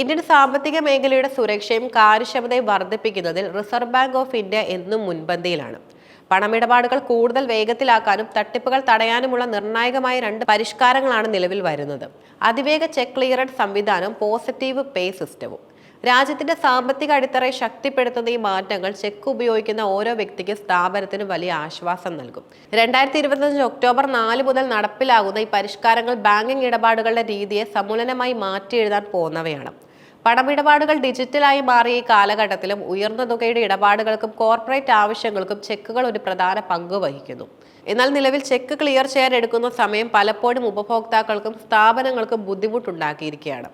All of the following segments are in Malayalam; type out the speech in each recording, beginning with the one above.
ഇന്ത്യൻ സാമ്പത്തിക മേഖലയുടെ സുരക്ഷയും കാര്യക്ഷമതയും വർദ്ധിപ്പിക്കുന്നതിൽ റിസർവ് ബാങ്ക് ഓഫ് ഇന്ത്യ എന്നും മുൻപന്തിയിലാണ്. പണമിടപാടുകൾ കൂടുതൽ വേഗത്തിലാക്കാനും തട്ടിപ്പുകൾ തടയാനുമുള്ള നിർണായകമായ രണ്ട് പരിഷ്കാരങ്ങളാണ് നിലവിൽ വരുന്നത്. അതിവേഗ ചെക്ക് ക്ലിയറൻസ് സംവിധാനവും പോസിറ്റീവ് പേ സിസ്റ്റവും. രാജ്യത്തിന്റെ സാമ്പത്തിക അടിത്തറയെ ശക്തിപ്പെടുത്തുന്ന ഈ മാറ്റങ്ങൾ ചെക്ക് ഉപയോഗിക്കുന്ന ഓരോ വ്യക്തിക്കും സ്ഥാപനത്തിനും വലിയ ആശ്വാസം നൽകും. രണ്ടായിരത്തി ഇരുപത്തഞ്ച് ഒക്ടോബർ നാല് മുതൽ നടപ്പിലാകുന്ന ഈ പരിഷ്കാരങ്ങൾ ബാങ്കിംഗ് ഇടപാടുകളുടെ രീതിയെ സമൂലനമായി മാറ്റി എഴുതാൻ പോകുന്നവയാണ്. പണമിടപാടുകൾ ഡിജിറ്റലായി മാറിയ ഈ കാലഘട്ടത്തിലും ഉയർന്ന തുകയുടെ ഇടപാടുകൾക്കും കോർപ്പറേറ്റ് ആവശ്യങ്ങൾക്കും ചെക്കുകൾ ഒരു പ്രധാന പങ്ക് വഹിക്കുന്നു. എന്നാൽ നിലവിൽ ചെക്ക് ക്ലിയർ ചെയ്യാൻ എടുക്കുന്ന സമയം പലപ്പോഴും ഉപഭോക്താക്കൾക്കും സ്ഥാപനങ്ങൾക്കും ബുദ്ധിമുട്ടുണ്ടാക്കിയിരിക്കുകയാണ്.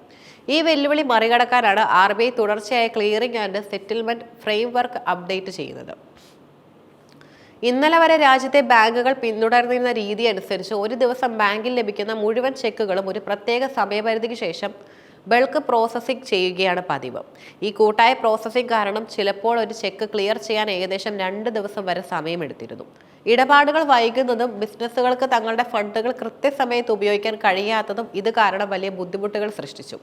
ഈ വെല്ലുവിളി മറികടക്കാനാണ് ആർ ബി ഐ തുടർച്ചയായ clearing and settlement framework update ചെയ്യുന്നത്. ഇന്നലെ വരെ രാജ്യത്തെ ബാങ്കുകൾ പിന്തുടർന്നിരുന്ന രീതി അനുസരിച്ച് ഒരു ദിവസം ബാങ്കിൽ ലഭിക്കുന്ന മുഴുവൻ ചെക്കുകളും ഒരു പ്രത്യേക സമയപരിധിക്ക് ശേഷം ബൾക്ക് പ്രോസസ്സിംഗ് ചെയ്യുകയാണ് പതിവ്. ഈ കൂട്ടായ പ്രോസസ്സിംഗ് കാരണം ചിലപ്പോൾ ഒരു ചെക്ക് ക്ലിയർ ചെയ്യാൻ ഏകദേശം രണ്ട് ദിവസം വരെ സമയമെടുത്തിരുന്നു. ഇടപാടുകൾ വൈകുന്നതും ബിസിനസ്സുകൾക്ക് തങ്ങളുടെ ഫണ്ടുകൾ കൃത്യസമയത്ത് ഉപയോഗിക്കാൻ കഴിയാത്തതും ഇത് കാരണം വലിയ ബുദ്ധിമുട്ടുകൾ സൃഷ്ടിച്ചു.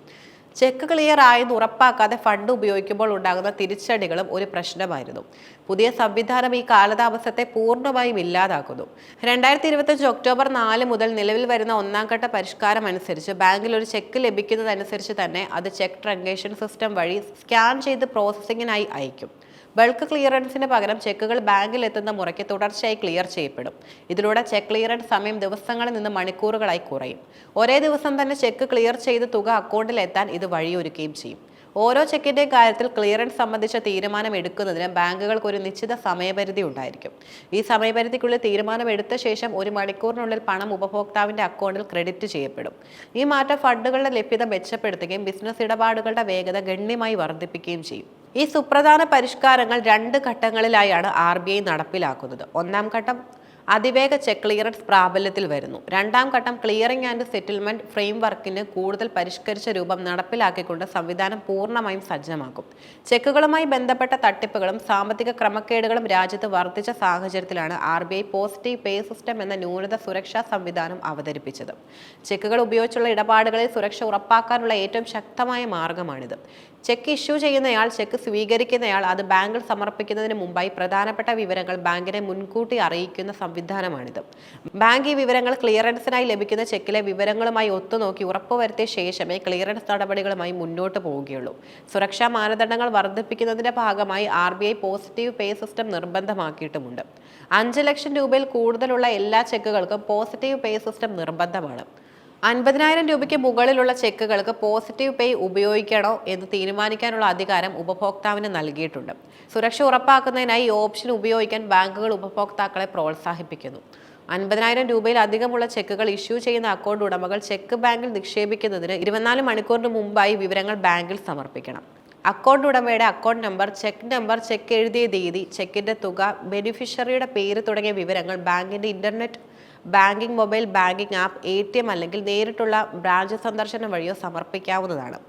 ചെക്ക് ക്ലിയർ ആയെന്ന് ഉറപ്പാക്കാതെ ഫണ്ട് ഉപയോഗിക്കുമ്പോൾ ഉണ്ടാകുന്ന തിരിച്ചടികളും ഒരു പ്രശ്നമായിരുന്നു. പുതിയ സംവിധാനം ഈ കാലതാമസത്തെ പൂർണമായും ഇല്ലാതാക്കുന്നു. രണ്ടായിരത്തി ഇരുപത്തഞ്ച് ഒക്ടോബർ നാല് മുതൽ നിലവിൽ വരുന്ന ഒന്നാം ഘട്ട പരിഷ്കാരം അനുസരിച്ച് ബാങ്കിൽ ഒരു ചെക്ക് ലഭിക്കുന്നതനുസരിച്ച് തന്നെ അത് ചെക്ക് ട്രങ്കേഷൻ സിസ്റ്റം വഴി സ്കാൻ ചെയ്ത് പ്രോസസ്സിങ്ങിനായി അയക്കും ബൾക്ക് ക്ലിയറൻസിന് പകരം ചെക്കുകൾ ബാങ്കിൽ എത്തുന്ന മുറയ്ക്ക് തുടർച്ചയായി ക്ലിയർ ചെയ്യപ്പെടും. ഇതിലൂടെ ചെക്ക് ക്ലിയറൻസ് സമയം ദിവസങ്ങളിൽ നിന്ന് മണിക്കൂറുകളായി കുറയും. ഒരേ ദിവസം തന്നെ ചെക്ക് ക്ലിയർ ചെയ്ത് തുക അക്കൗണ്ടിൽ എത്താൻ ഇത് വഴിയൊരുക്കുകയും ചെയ്യും. ഓരോ ചെക്കിന്റെയും കാര്യത്തിൽ ക്ലിയറൻസ് സംബന്ധിച്ച തീരുമാനം എടുക്കുന്നതിന് ബാങ്കുകൾക്ക് ഒരു നിശ്ചിത സമയപരിധി ഉണ്ടായിരിക്കും. ഈ സമയപരിധിക്കുള്ളിൽ തീരുമാനം എടുത്ത ശേഷം ഒരു മണിക്കൂറിനുള്ളിൽ പണം ഉപഭോക്താവിന്റെ അക്കൗണ്ടിൽ ക്രെഡിറ്റ് ചെയ്യപ്പെടും. ഈ മാറ്റം ഫണ്ടുകളുടെ ലഭ്യത മെച്ചപ്പെടുത്തുകയും ബിസിനസ് ഇടപാടുകളുടെ വേഗത ഗണ്യമായി വർദ്ധിപ്പിക്കുകയും ചെയ്യും. ഈ സുപ്രധാന പരിഷ്കാരങ്ങൾ രണ്ട് ഘട്ടങ്ങളിലായാണ് ആർ ബി ഐ നടപ്പിലാക്കുന്നത്. ഒന്നാം ഘട്ടം അതിവേഗ ചെക്ക് ക്ലിയറൻസ് പ്രാബല്യത്തിൽ വരുന്നു. രണ്ടാം ഘട്ടം ക്ലിയറിംഗ് ആൻഡ് സെറ്റിൽമെന്റ് ഫ്രെയിംവർക്കിന് കൂടുതൽ പരിഷ്കരിച്ച രൂപം നടപ്പിലാക്കിക്കൊണ്ട് സംവിധാനം പൂർണമായും സജ്ജമാക്കും. ചെക്കുകളുമായി ബന്ധപ്പെട്ട തട്ടിപ്പുകളും സാമ്പത്തിക ക്രമക്കേടുകളും രാജ്യത്ത് വർദ്ധിച്ച സാഹചര്യത്തിലാണ് R B I positive pay system എന്ന ന്യൂനത സുരക്ഷാ സംവിധാനം അവതരിപ്പിച്ചത്. ചെക്കുകൾ ഉപയോഗിച്ചുള്ള ഇടപാടുകളിൽ സുരക്ഷ ഉറപ്പാക്കാനുള്ള ഏറ്റവും ശക്തമായ മാർഗമാണിത്. ചെക്ക് ഇഷ്യൂ ചെയ്യുന്നയാൾ ചെക്ക് സ്വീകരിക്കുന്നയാൾ അത് ബാങ്കിൽ സമർപ്പിക്കുന്നതിന് മുമ്പായി പ്രധാനപ്പെട്ട വിവരങ്ങൾ ബാങ്കിനെ മുൻകൂട്ടി അറിയിക്കുന്ന സംവിധാനമാണിത്. ബാങ്ക് ഈ വിവരങ്ങൾ ക്ലിയറൻസിനായി ലഭിക്കുന്ന ചെക്കിലെ വിവരങ്ങളുമായി ഒത്തുനോക്കി ഉറപ്പുവരുത്തിയ ശേഷമേ ക്ലിയറൻസ് നടപടികളുമായി മുന്നോട്ട് പോവുകയുള്ളൂ. സുരക്ഷാ മാനദണ്ഡങ്ങൾ വർദ്ധിപ്പിക്കുന്നതിന്റെ ഭാഗമായി R B I positive pay system നിർബന്ധമാക്കിയിട്ടുമുണ്ട്. അഞ്ച് ലക്ഷം രൂപയിൽ കൂടുതലുള്ള എല്ലാ ചെക്കുകൾക്കും പോസിറ്റീവ് പേ സിസ്റ്റം നിർബന്ധമാണ്. അൻപതിനായിരം രൂപയ്ക്ക് മുകളിലുള്ള ചെക്കുകൾക്ക് പോസിറ്റീവ് പേ ഉപയോഗിക്കണോ എന്ന് തീരുമാനിക്കാനുള്ള അധികാരം ഉപഭോക്താവിന് നൽകിയിട്ടുണ്ട്. സുരക്ഷ ഉറപ്പാക്കുന്നതിനായി ഈ ഓപ്ഷൻ ഉപയോഗിക്കാൻ ബാങ്കുകൾ ഉപഭോക്താക്കളെ പ്രോത്സാഹിപ്പിക്കുന്നു. അൻപതിനായിരം രൂപയിൽ അധികമുള്ള ചെക്കുകൾ ഇഷ്യൂ ചെയ്യുന്ന അക്കൗണ്ട് ഉടമകൾ ചെക്ക് ബാങ്കിൽ നിക്ഷേപിക്കുന്നതിന് ഇരുപത്തിനാല് മണിക്കൂറിന് മുമ്പായി വിവരങ്ങൾ ബാങ്കിൽ സമർപ്പിക്കണം. അക്കൗണ്ട് ഉടമയുടെ account number cheque number cheque എഴുതിയ തീയതി ചെക്കിന്റെ തുക ബെനിഫിഷ്യറിയുടെ പേര് തുടങ്ങിയ വിവരങ്ങൾ ബാങ്കിന്റെ internet banking mobile banking app A അല്ലെങ്കിൽ നേരിട്ടുള്ള ബ്രാഞ്ച് സന്ദർശനം വഴിയോ സമർപ്പിക്കാവുന്നതാണ്.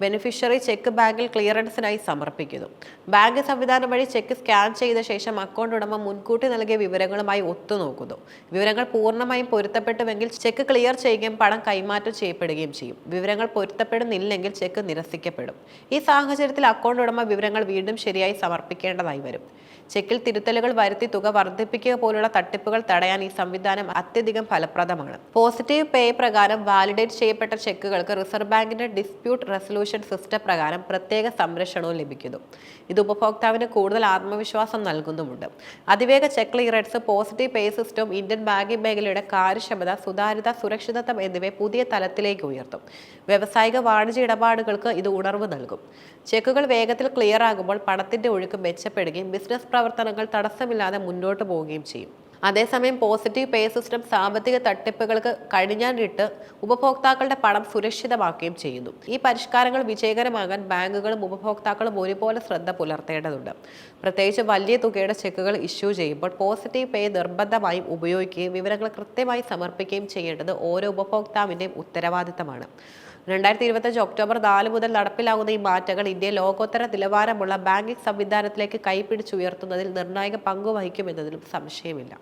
ബെനിഫിഷ്യറി ചെക്ക് ബാങ്കിൽ ക്ലിയറൻസിനായി സമർപ്പിക്കുന്നു. ബാങ്ക് സംവിധാനം വഴി ചെക്ക് സ്കാൻ ചെയ്ത ശേഷം അക്കൗണ്ട് ഉടമ മുൻകൂട്ടി നൽകിയ വിവരങ്ങളുമായി ഒത്തുനോക്കുന്നു. വിവരങ്ങൾ പൂർണമായും പൊരുത്തപ്പെട്ടുവെങ്കിൽ ചെക്ക് ക്ലിയർ ചെയ്യുകയും പണം കൈമാറ്റം ചെയ്യപ്പെടുകയും ചെയ്യും. വിവരങ്ങൾ പൊരുത്തപ്പെടുന്നില്ലെങ്കിൽ ചെക്ക് നിരസിക്കപ്പെടും. ഈ സാഹചര്യത്തിൽ അക്കൗണ്ട് ഉടമ വിവരങ്ങൾ വീണ്ടും ശരിയായി സമർപ്പിക്കേണ്ടതായി വരും. ചെക്കിൽ തിരുത്തലുകൾ വരുത്തി തുക വർദ്ധിപ്പിക്കുക പോലുള്ള തട്ടിപ്പുകൾ തടയാൻ ഈ സംവിധാനം അത്യധികം ഫലപ്രദമാണ്. പോസിറ്റീവ് പേ പ്രകാരം വാലിഡേറ്റ് ചെയ്യപ്പെട്ട ചെക്കുകൾക്ക് റിസർവ് ബാങ്കിന്റെ ഡിസ്പ്യൂട്ട് റെസൊല്യൂഷൻ സിസ്റ്റം പ്രകാരം പ്രത്യേക സംരക്ഷണവും ലഭിക്കുന്നു. ഇത് ഉപഭോക്താവിന് കൂടുതൽ ആത്മവിശ്വാസം നൽകുന്നുമുണ്ട്. അതിവേഗ cheque clearance positive pay system Indian banking മേഖലയുടെ കാര്യക്ഷമത സുതാര്യത സുരക്ഷിതത്വം എന്നിവ പുതിയ തലത്തിലേക്ക് ഉയർത്തും. വ്യാവസായിക വാണിജ്യ ഇടപാടുകൾക്ക് ഇത് ഉണർവ് നൽകും. ചെക്കുകൾ വേഗത്തിൽ ക്ലിയർ ആകുമ്പോൾ പണത്തിന്റെ ഒഴുക്ക് മെച്ചപ്പെടുകയും ബിസിനസ് പ്രവർത്തനങ്ങൾ തടസ്സമില്ലാതെ മുന്നോട്ട് പോവുകയും ചെയ്യും. അതേസമയം പോസിറ്റീവ് പേ സിസ്റ്റം സാമ്പത്തിക തട്ടിപ്പുകൾക്ക് കഴിഞ്ഞാനിട്ട് ഉപഭോക്താക്കളുടെ പണം സുരക്ഷിതമാക്കുകയും ചെയ്യുന്നു. ഈ പരിഷ്കാരങ്ങൾ വിജയകരമാകാൻ ബാങ്കുകളും ഉപഭോക്താക്കളും ഒരുപോലെ ശ്രദ്ധ പുലർത്തേണ്ടതുണ്ട്. പ്രത്യേകിച്ച് വലിയ തുകയുടെ ചെക്കുകൾ ഇഷ്യൂ ചെയ്യുമ്പോൾ പോസിറ്റീവ് പേ നിർബന്ധമായും ഉപയോഗിക്കുകയും വിവരങ്ങൾ കൃത്യമായി സമർപ്പിക്കുകയും ചെയ്യേണ്ടത് ഓരോ ഉപഭോക്താവിന്റെയും ഉത്തരവാദിത്തമാണ്. രണ്ടായിരത്തി ഇരുപത്തഞ്ച് ഒക്ടോബർ നാല് മുതൽ നടപ്പിലാകുന്ന ഈ മാറ്റങ്ങൾ ഇന്ത്യയെ ലോകോത്തര നിലവാരമുള്ള ബാങ്കിംഗ് സംവിധാനത്തിലേക്ക് കൈപിടിച്ചുയർത്തുന്നതിൽ നിർണായക പങ്കുവഹിക്കുമെന്നതിലും സംശയമില്ല.